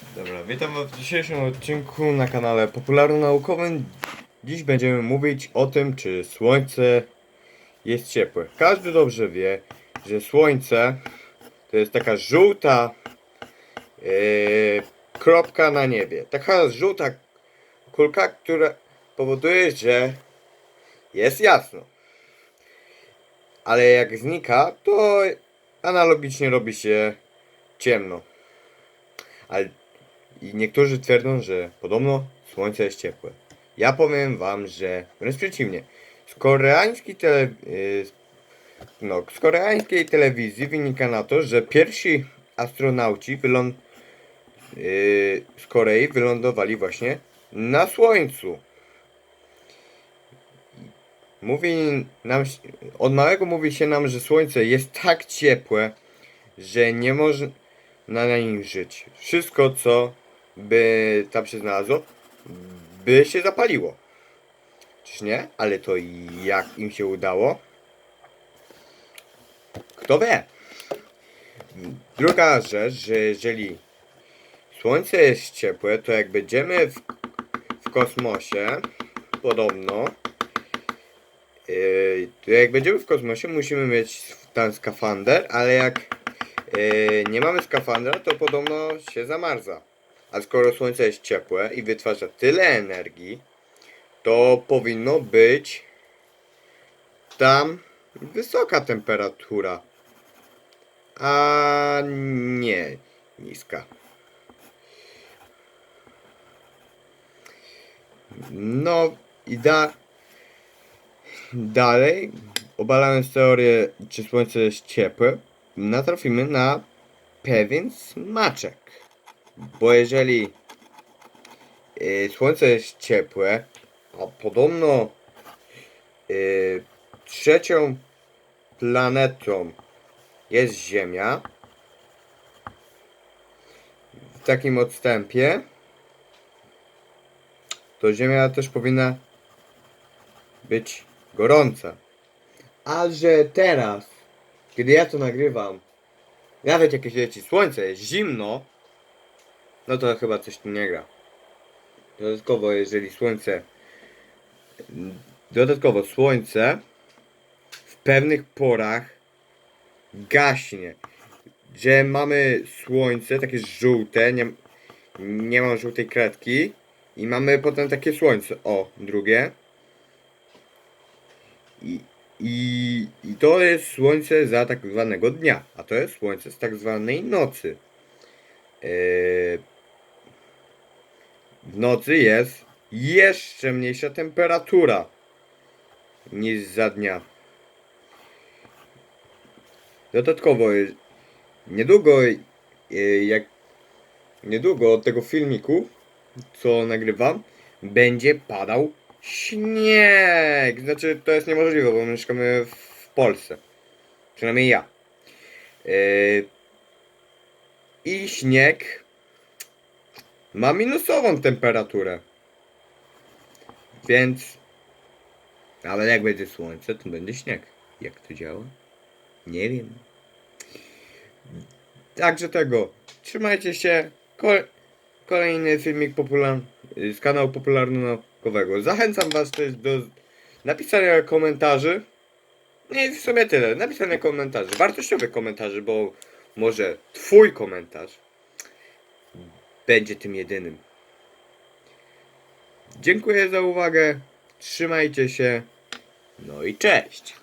Dobra, witam w dzisiejszym odcinku na kanale Popularno-Naukowym. Dziś będziemy mówić o tym, czy słońce jest ciepłe. Każdy dobrze wie, że słońce to jest taka żółta yy, kropka na niebie. Taka żółta kulka, która powoduje, że jest jasno. Ale jak znika, to analogicznie robi się ciemno. Ale i niektórzy twierdzą, że podobno słońce jest ciepłe. Ja powiem wam, że wręcz przeciwnie. Z koreańskiej tele, y, no, z koreańskiej telewizji wynika na to, że pierwsi astronauci wyląd, y, z Korei wylądowali właśnie na Słońcu. Mówi nam, od małego mówi się nam, że Słońce jest tak ciepłe, że nie można na nim żyć. Wszystko, co by tam się znalazło, by się zapaliło. Czyż nie? Ale to jak im się udało? Kto wie? Druga rzecz, że jeżeli słońce jest ciepłe, to jak będziemy w, w kosmosie, podobno, yy, to jak będziemy w kosmosie, musimy mieć tam skafander, ale jak yy, nie mamy skafandra, to podobno się zamarza. A skoro słońce jest ciepłe i wytwarza tyle energii, to powinno być tam wysoka temperatura. A nie niska. No i da dalej, obalając teorię, czy słońce jest ciepłe, natrafimy na pewien smaczek. Bo jeżeli y, słońce jest ciepłe, a podobno y, trzecią planetą jest Ziemia, w takim odstępie, to Ziemia też powinna być gorąca. A że teraz, kiedy ja to nagrywam, nawet jak leci słońce, jest zimno, no to chyba coś tu nie gra. Dodatkowo, jeżeli słońce. Dodatkowo, słońce w pewnych porach gaśnie. Że mamy słońce takie żółte, nie, nie ma żółtej kredki. I mamy potem takie słońce. O, drugie. I, i, I to jest słońce za tak zwanego dnia, a to jest słońce z tak zwanej nocy. Yy, w nocy jest jeszcze mniejsza temperatura niż za dnia. Dodatkowo, y, niedługo, y, jak niedługo od tego filmiku, co nagrywam, będzie padał śnieg. Znaczy, to jest niemożliwe, bo mieszkamy w Polsce. Przynajmniej ja. Yy, I śnieg ma minusową temperaturę. Więc. Ale jak będzie słońce, to będzie śnieg. Jak to działa? Nie wiem. Także tego. Trzymajcie się. Kol kolejny filmik popular z kanału popularno-naukowego. Zachęcam Was też do napisania komentarzy. Nie w sumie tyle. Napisania komentarzy. Wartościowych komentarzy, bo może Twój komentarz będzie tym jedynym. Dziękuję za uwagę. Trzymajcie się. No i cześć.